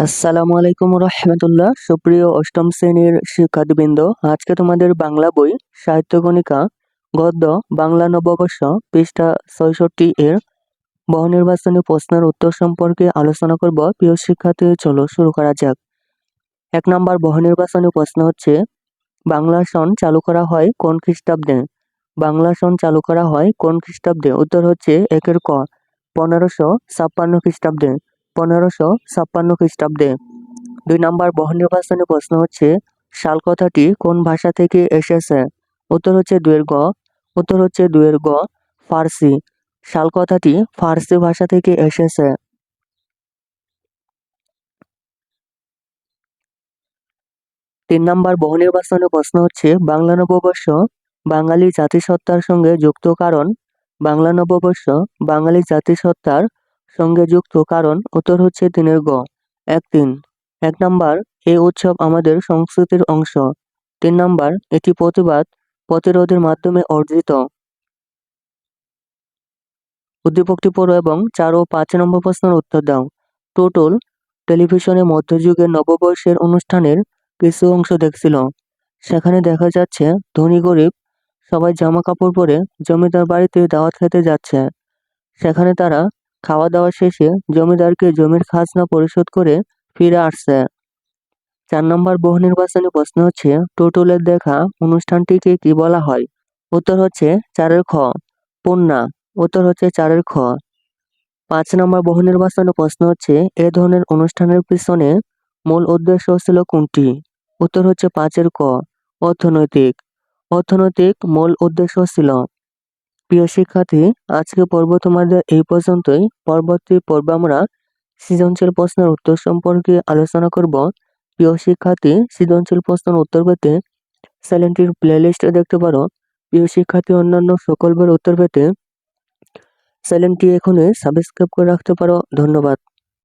আসসালামু আলাইকুম রহমতুল্লাহ। সুপ্রিয় অষ্টম শ্রেণির শিক্ষার্থীবৃন্দ, আজকে তোমাদের বাংলা বই, সাহিত্য গণিকা গদ্য, বাংলা নববর্ষ পৃষ্ঠা ছয়ষট্টি এর বহু নির্বাচনী প্রশ্নের উত্তর সম্পর্কে আলোচনা করব। প্রিয় শিক্ষার্থী, চলো শুরু করা যাক। এক নম্বর বহু নির্বাচনী প্রশ্ন হচ্ছে, বাংলা সন চালু করা হয় কোন খ্রিস্টাব্দে? বাংলা সন চালু করা হয় কোন খ্রিস্টাব্দে? উত্তর হচ্ছে একের ক, পনেরোশো ছাপ্পান্ন খ্রিস্টাব্দে। পনেরোশো ছাপ্পান্ন খ্রিস্টাব্দে। দুই নম্বর বহু নির্বাচনী প্রশ্ন হচ্ছে, সাল কথাটি কোন ভাষা থেকে এসেছে? উত্তর হচ্ছে দুয়ের গ, উত্তর হচ্ছে দুয়ের গ, ফার্সি। সাল কথাটি ফার্সি ভাষা থেকে এসেছে। তিন নম্বর বহু নির্বাচনী প্রশ্ন হচ্ছে, বাংলা নববর্ষ বাঙালি জাতিসত্তার সঙ্গে যুক্ত কারণ? বাংলা নববর্ষ বাঙালি জাতিসত্তার সঙ্গে যুক্ত কারণ উত্তর হচ্ছে তিনের গ। এক তিন এক নাম্বার, এই উৎসব আমাদের সংস্কৃতির অংশ। তিন নাম্বার, এটি প্রতিবাদ, প্রতিরোধের মাধ্যমে অর্জিত। উদ্দীপকটি পড়ো এবং চার ও পাঁচ নম্বর প্রশ্নের উত্তর দাও। টোটল টেলিভিশনে মধ্যযুগের নববর্ষের অনুষ্ঠানের কিছু অংশ দেখছিল। সেখানে দেখা যাচ্ছে, ধনী গরিব সবাই জামা কাপড় পরে জমিদার বাড়িতে দাওয়াত খেতে যাচ্ছে। সেখানে তারা খাওয়া দাওয়া শেষে জমিদারকে জমির খাজনা পরিশোধ করে ফিরে আসছে। চার নম্বর বহু নির্বাচনী প্রশ্ন হচ্ছে, টোটলের দেখা অনুষ্ঠানটিকে কি বলা হয়? উত্তর হচ্ছে, চারের খ। পণ্যা? উত্তর হচ্ছে, চারের খ। পাঁচ নম্বর বহু নির্বাচনী প্রশ্ন হচ্ছে, এ ধরনের অনুষ্ঠানের পিছনে মূল উদ্দেশ্য ছিল কোনটি? উত্তর হচ্ছে, পাঁচের ক। অর্থনৈতিক। অর্থনৈতিক মূল উদ্দেশ্য ছিল। প্রিয় শিক্ষার্থী আজকে পর্ব তোমাদের এই পর্যন্তই। পরবর্তী পর্ব আমরা সৃজনশীল প্রশ্নের উত্তর সম্পর্কে আলোচনা করব। প্রিয় শিক্ষার্থী, সৃজনশীল প্রশ্নের উত্তর পেতে চ্যানেলটির প্লেলিস্টে দেখতে পারো। প্রিয় শিক্ষার্থী, অন্যান্য সকল উত্তর পেতে চ্যানেলটি এখনই সাবস্ক্রাইব করে রাখতে পারো। ধন্যবাদ।